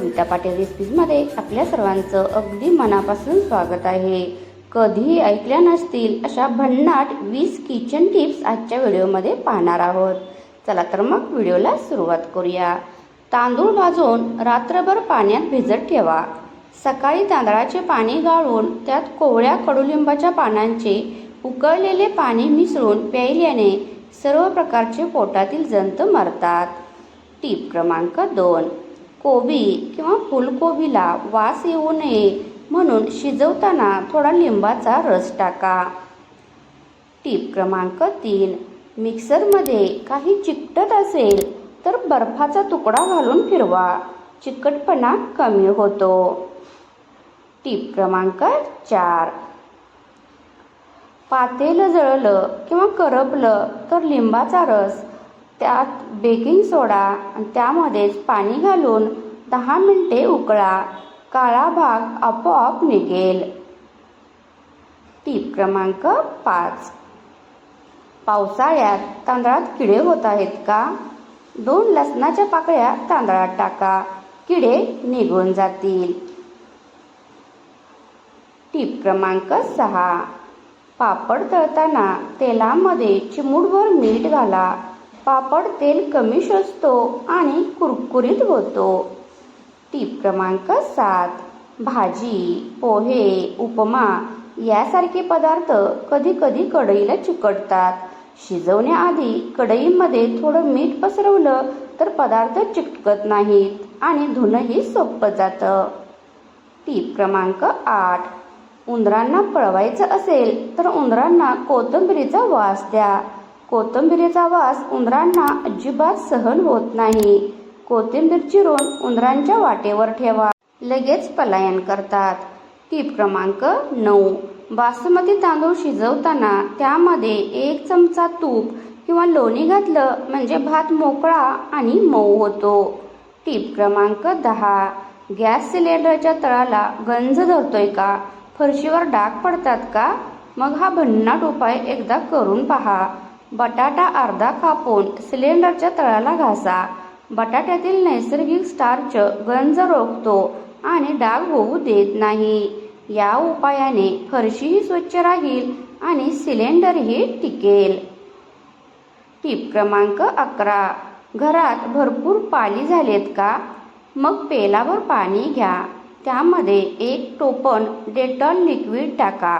कविता पाटील रेसिपीजमध्ये आपल्या सर्वांचं अगदी मनापासून स्वागत आहे. कधीही ऐकल्या नसतील अशा भन्नाट वीस किचन टिप्स आजच्या व्हिडिओमध्ये पाहणार आहोत. चला तर मग व्हिडिओला सुरुवात करूया. तांदूळ भाजून रात्रभर पाण्यात भिजत ठेवा. सकाळी तांदळाचे पाणी गाळून त्यात कोवळ्या कडुलिंबाच्या पानांचे उकळलेले पाणी मिसळून प्यायल्याने सर्व प्रकारचे पोटातील जंत मरतात. टीप क्रमांक दोन. कोबी किंवा फुलकोबीला वास येऊ नये म्हणून शिजवताना थोडा लिंबाचा रस टाका. टीप क्रमांक तीन. मिक्सरमध्ये काही चिकटत असेल तर बर्फाचा तुकडा घालून फिरवा. चिकटपणा कमी होतो. टीप क्रमांक चार. पातेलं जळलं किंवा करपलं तर लिंबाचा रस त्यात बेकिंग सोडा आणि त्यामध्येच पाणी घालून दहा मिनटे उकळा. काळा भाग आपोआप निघेल. टीप क्रमांक पाच. पावसाळ्यात तांदळात किडे होत आहेत का? दोन लसणाच्या पाकळ्या तांदळात टाका. किडे निघून जातील. टीप क्रमांक सहा. पापड तळताना तेलामध्ये चिमूटभर मीठ घाला. पापड तेल कमी शोषतो आणि कुरकुरीत होतो. टीप क्रमांक सात. भाजी पोहे उपमा यासारखे पदार्थ कधी कधी कढईला चिकटतात. शिजवण्याआधी कढईमध्ये थोडं मीठ पसरवलं तर पदार्थ चिकटत नाहीत आणि धुणंही सोपं जातं. टीप क्रमांक आठ. उंदरांना पळवायचं असेल तर उंदरांना कोथिंबीरीचा वास द्या. कोथिंबिरीचा वास उंदरांना अजिबात सहन होत नाही. कोथिंबीर चिरून उंदरांच्या वाटेवर ठेवा. लगेच पलायन करतात. टीप क्रमांक नऊ. बासमती तांदूळ शिजवताना त्यामध्ये एक चमचा तूप किंवा लोणी घातलं म्हणजे भात मोकळा आणि मऊ होतो. टीप क्रमांक दहा. गॅस सिलेंडरच्या तळाला गंज धरतोय का? फरशीवर डाग पडतात का? मग हा भन्नाट उपाय एकदा करून पहा. बटाटा अर्धा कापून सिलेंडरच्या तळाला घासा. बटाट्यातील नैसर्गिक स्टार्च गंज रोखतो आणि डाग होऊ देत नाही. या उपायाने फरशीही स्वच्छ राहील आणि सिलेंडरही टिकेल. टीप क्रमांक अकरा. घरात भरपूर पाली झालेत का? मग पेलावर पाणी घ्या. त्यामध्ये एक टोपण डेटॉल लिक्विड टाका.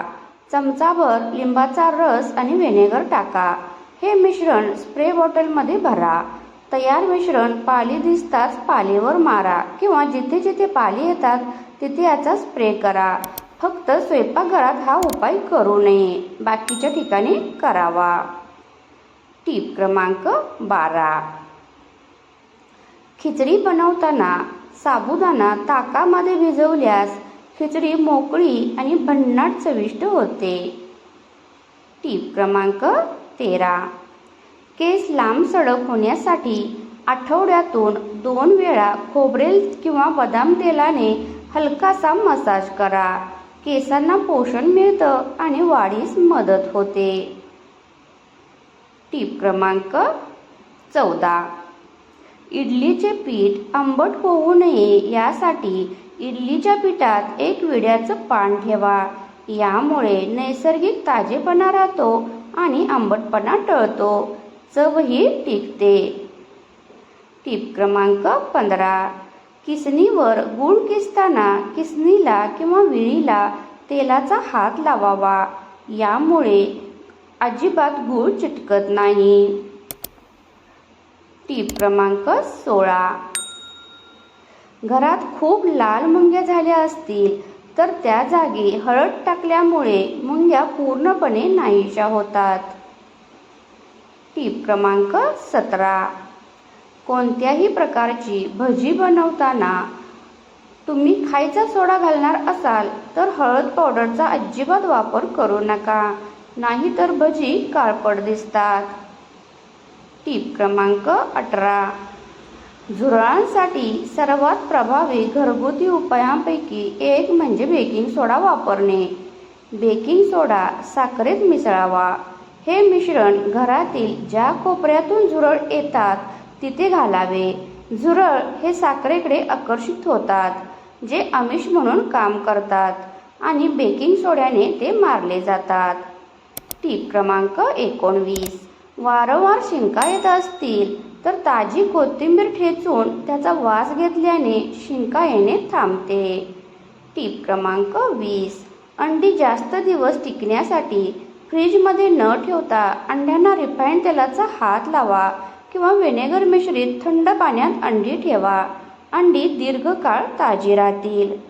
चमचाभर लिंबाचा रस आणि व्हिनेगर टाका. हे मिश्रण स्प्रे बॉटलमध्ये भरा. तयार मिश्रण पाली दिसताच पालीवर मारा किंवा जिथे जिथे पाली येतात तिथे याचा स्प्रे करा. फक्त स्वयंपाकघरात हा उपाय करू नये. बाकीच्या ठिकाणी करावा. टीप क्रमांक बारा. खिचडी बनवताना साबुदाणा ताकामध्ये भिजवल्यास खिचडी मोकळी आणि भन्नाट चविष्ट होते. टीप क्रमांक तेरा. केस लांब सडक होण्यासाठी आठवड्यातून दोन वेळा खोबरेल किंवा बदाम तेलाने हलकासा मसाज करा. केसांना पोषण मिळतं आणि वाढीस मदत होते. टीप क्रमांक चौदा. इडलीचे पीठ आंबट होऊ नये यासाठी इडलीच्या पिठात एक विड्याचं पान ठेवा. यामुळे नैसर्गिक ताजेपणा राहतो आणि आंबटपणा टळतो. चवही टिकते. टीप क्रमांक पंधरा. किसणीवर गूळ किसताना किसणीला किंवा विळीला तेलाचा हात लावावा. यामुळे अजिबात गूळ चिटकत नाही. टीप क्रमांक सोळा. घरात खूप लाल मुंग्या झाल्या असतील तर त्या जागी हळद टाकल्यामुळे मुंग्या पूर्णपणे नाहीशा होतात. टीप क्रमांक सतरा. कोणत्याही प्रकारची भजी बनवताना तुम्ही खायचा सोडा घालणार असाल तर हळद पावडरचा अजिबात वापर करू नका. नाहीतर भजी काळपट दिसतात. टीप क्रमांक अठरा. झुरळांसाठी सर्वात प्रभावी घरगुती उपायांपैकी एक म्हणजे बेकिंग सोडा वापरणे. बेकिंग सोडा साखरेत मिसळावा. हे मिश्रण घरातील ज्या कोपऱ्यातून झुरळ येतात तिथे घालावे. झुरळ हे साखरेकडे आकर्षित होतात जे आमिष म्हणून काम करतात आणि बेकिंग सोड्याने ते मारले जातात. टीप क्रमांक एकोणवीस. वारंवार शिंका येत असतील तर ताजी कोथिंबीर ठेचून त्याचा वास घेतल्याने शिंका येणे थांबते. टीप क्रमांक वीस. अंडी जास्त दिवस टिकण्यासाठी फ्रीजमध्ये न ठेवता अंड्यांना रिफाईंड तेलाचा हात लावा किंवा व्हिनेगर मिश्रित थंड पाण्यात अंडी ठेवा. अंडी दीर्घकाळ ताजी राहतील.